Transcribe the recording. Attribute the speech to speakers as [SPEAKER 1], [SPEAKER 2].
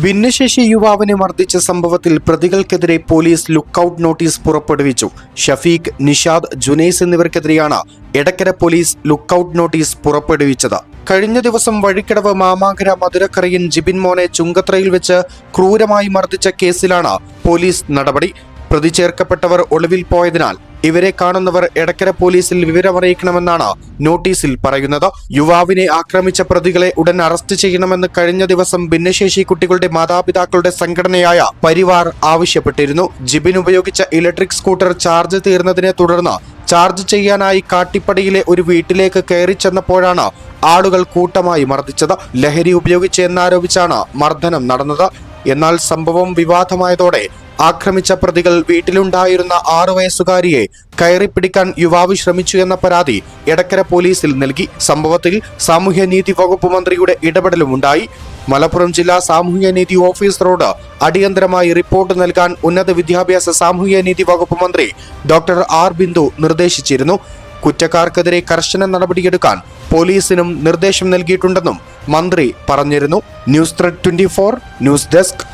[SPEAKER 1] ഭിന്നശേഷി യുവാവിനെ മർദ്ദിച്ച സംഭവത്തിൽ പ്രതികൾക്കെതിരെ പോലീസ് ലുക്കൌട്ട് നോട്ടീസ് പുറപ്പെടുവിച്ചു. ഷഫീഖ് നിഷാദ് ജുനൈസ് എന്നിവർക്കെതിരെയാണ് എടക്കര പോലീസ് ലുക്കൌട്ട് നോട്ടീസ് പുറപ്പെടുവിച്ചത്. കഴിഞ്ഞ ദിവസം വഴിക്കടവ് മാമാങ്കര മധുരക്കരയൻ ജിബിൻ മോനെ ചുങ്കത്രയിൽ വെച്ച് ക്രൂരമായി മർദ്ദിച്ച കേസിലാണ് പോലീസ് നടപടി. പ്രതി ചേർക്കപ്പെട്ടവർ ഒളിവിൽ പോയതിനാൽ ഇവരെ കാണുന്നവർ എടക്കര പോലീസിൽ വിവരമറിയിക്കണമെന്നാണ് നോട്ടീസിൽ പറയുന്നത്. യുവാവിനെ ആക്രമിച്ച പ്രതികളെ ഉടൻ അറസ്റ്റ് ചെയ്യണമെന്ന് കഴിഞ്ഞ ദിവസം ഭിന്നശേഷി കുട്ടികളുടെ മാതാപിതാക്കളുടെ സംഘടനയായ പരിവാർ ആവശ്യപ്പെട്ടിരുന്നു. ജിബിൻ ഉപയോഗിച്ച ഇലക്ട്രിക് സ്കൂട്ടർ ചാർജ് തീർന്നതിനെ തുടർന്ന് ചാർജ് ചെയ്യാനായി കാട്ടിപ്പടിയിലെ ഒരു വീട്ടിലേക്ക് കയറി ചെന്നപ്പോഴാണ് ആളുകൾ കൂട്ടമായി മർദ്ദിച്ചത്. ലഹരി ഉപയോഗിച്ച് എന്നാരോപിച്ചാണ് മർദ്ദനം നടന്നത്. എന്നാൽ സംഭവം വിവാദമായതോടെ ആക്രമിച്ച പ്രതികൾ വീട്ടിലുണ്ടായിരുന്ന ആറു വയസ്സുകാരിയെ കയറിപ്പിടിക്കാൻ യുവാവ് ശ്രമിച്ചു എന്ന പരാതി എടക്കര പോലീസിൽ നൽകി. സംഭവത്തിൽ സാമൂഹ്യനീതി വകുപ്പ് മന്ത്രിയുടെ ഇടപെടലുമുണ്ടായി. മലപ്പുറം ജില്ലാ സാമൂഹ്യനീതി ഓഫീസറോട് അടിയന്തരമായി റിപ്പോർട്ട് നൽകാൻ ഉന്നത വിദ്യാഭ്യാസ സാമൂഹ്യനീതി വകുപ്പ് മന്ത്രി ഡോക്ടർ ആർ ബിന്ദു നിർദ്ദേശിച്ചിരുന്നു. കുറ്റക്കാർക്കെതിരെ കർശന നടപടിയെടുക്കാൻ പോലീസിനും നിർദ്ദേശം നൽകിയിട്ടുണ്ടെന്നും മന്ത്രി പറഞ്ഞിരുന്നു. News thread twenty news desk.